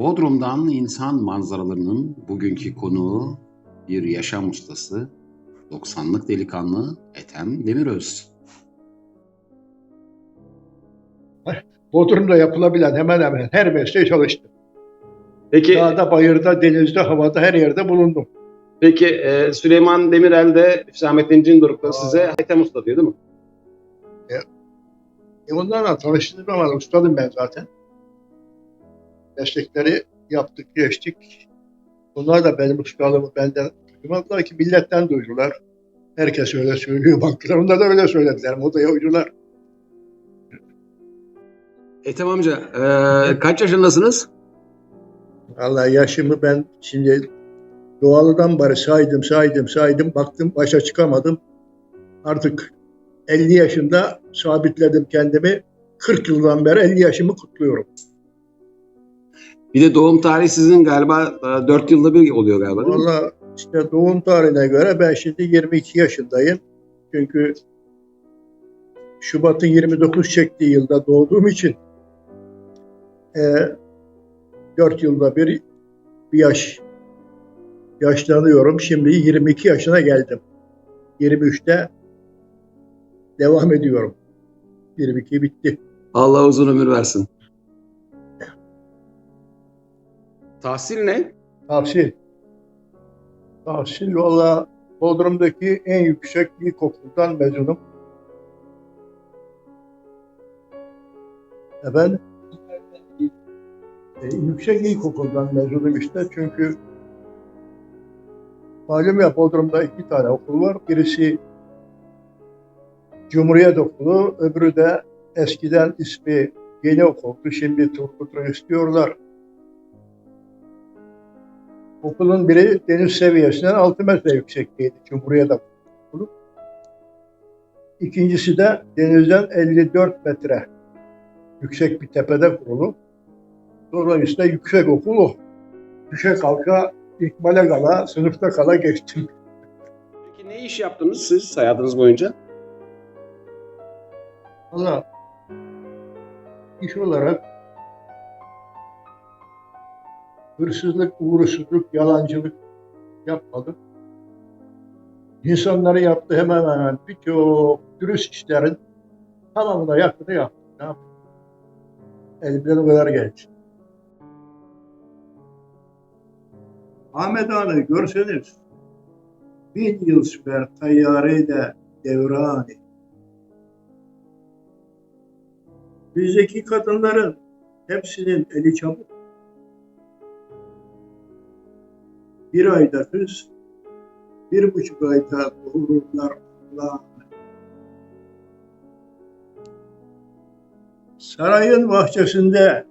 Bodrum'dan insan manzaralarının bugünkü konuğu bir yaşam ustası, 90'lık delikanlı Ethem Demiröz. Bodrum'da yapılabilen hemen hemen her mesleği çalıştım. Peki Dağda, bayırda, denizde, havada her yerde bulundum. peki e, Süleyman Demirel de Hüsamettin Cindoruk da size Ethem Usta diyor değil mi? E onlarla tanıştığım zaman ustadım ben zaten. Meslekleri yaptık, geçtik. Onlar da benim ustalığımı benden duymadılar ki milletten duydular. Herkes öyle söylüyor baktılar. Onlar da öyle söylediler. Modaya uydular. Ethem amca e, kaç yaşındasınız? Vallahi yaşımı ben şimdi doğalıdan beri saydım, saydım, saydım. Baktım başa çıkamadım. Artık 50 yaşında sabitledim kendimi. 40 yıldan beri 50 yaşımı kutluyorum. Bir de doğum tarihi sizin galiba e, 4 yılda bir oluyor galiba değil mi? Valla işte doğum tarihine göre ben şimdi 22 yaşındayım. Çünkü Şubat'ın 29 çektiği yılda doğduğum için e, 4 yılda bir bir yaş yaşlanıyorum. Şimdi 22 yaşına geldim. 23'te devam ediyorum. 22 bitti. Allah uzun ömür versin. Tahsil ne? Tahsil. Tahsil valla Bodrum'daki en yüksek ilkokuldan mezunum. Efendim? E, yüksek ilkokuldan mezunum işte çünkü malum ya Bodrum'da iki tane okul var. Birisi Cumhuriyet Okulu, öbürü de eskiden ismi Yeni Okuldu. Şimdi Turgut Reis diyorlar. Okulun biri deniz seviyesinden 6 metre yüksekteydi Cumhuriyet Okulu. İkincisi de denizden 54 metre yüksek bir tepede kurulu. Dolayısıyla yüksek okul o. Düşe kalka, ikmale kala, sınıfta kala geçtim. Peki ne iş yaptınız siz hayatınız boyunca? Valla iş olarak hırsızlık, uğursuzluk, yalancılık yapmadım. İnsanları yaptı hemen hemen birçok dürüst işlerin tamamına yakını yaptım. Ne yapayım? Elimden o kadar geldi. Ahmet Ağa'yı görseniz bin yıl süper tayyareyle devrani. Bizdeki kadınların hepsinin eli çabuk. Bir ayda kız, bir buçuk ayda doğururlar Allah. Sarayın bahçesinde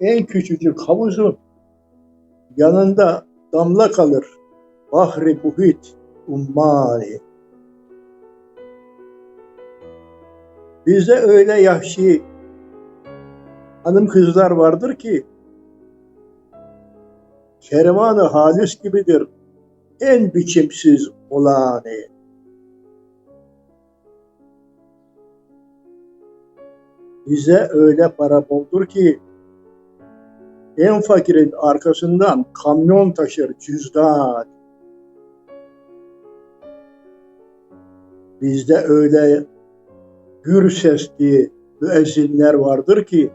en küçücük havuzun yanında damla kalır. Bahri buhit ummani. Bizde öyle yahşi hanım kızlar vardır ki kervanı halis gibidir en biçimsiz olanı. Bize öyle para boldur ki en fakirin arkasından kamyon taşır cüzdan. Bizde öyle gür sesli müezzinler vardır ki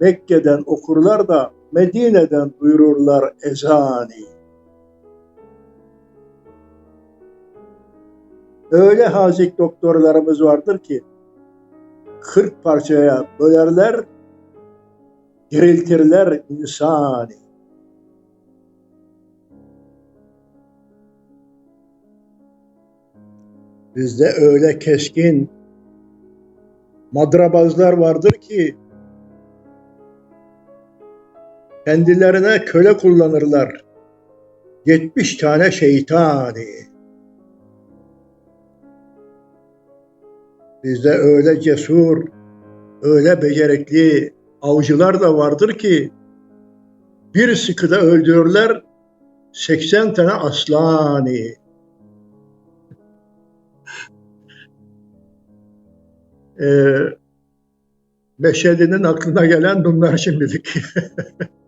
Mekke'den okurlar da Medine'den duyururlar ezani. Öyle hazik doktorlarımız vardır ki 40 parçaya bölerler, diriltirler insani. Bizde öyle keskin madrabazlar vardır ki kendilerine köle kullanırlar. 70 tane şeytani. Bizde öyle cesur, öyle becerikli avcılar da vardır ki bir sıkıda öldürürler 80 tane aslani. Ee, Beşerli'nin aklına gelen bunlar şimdilik.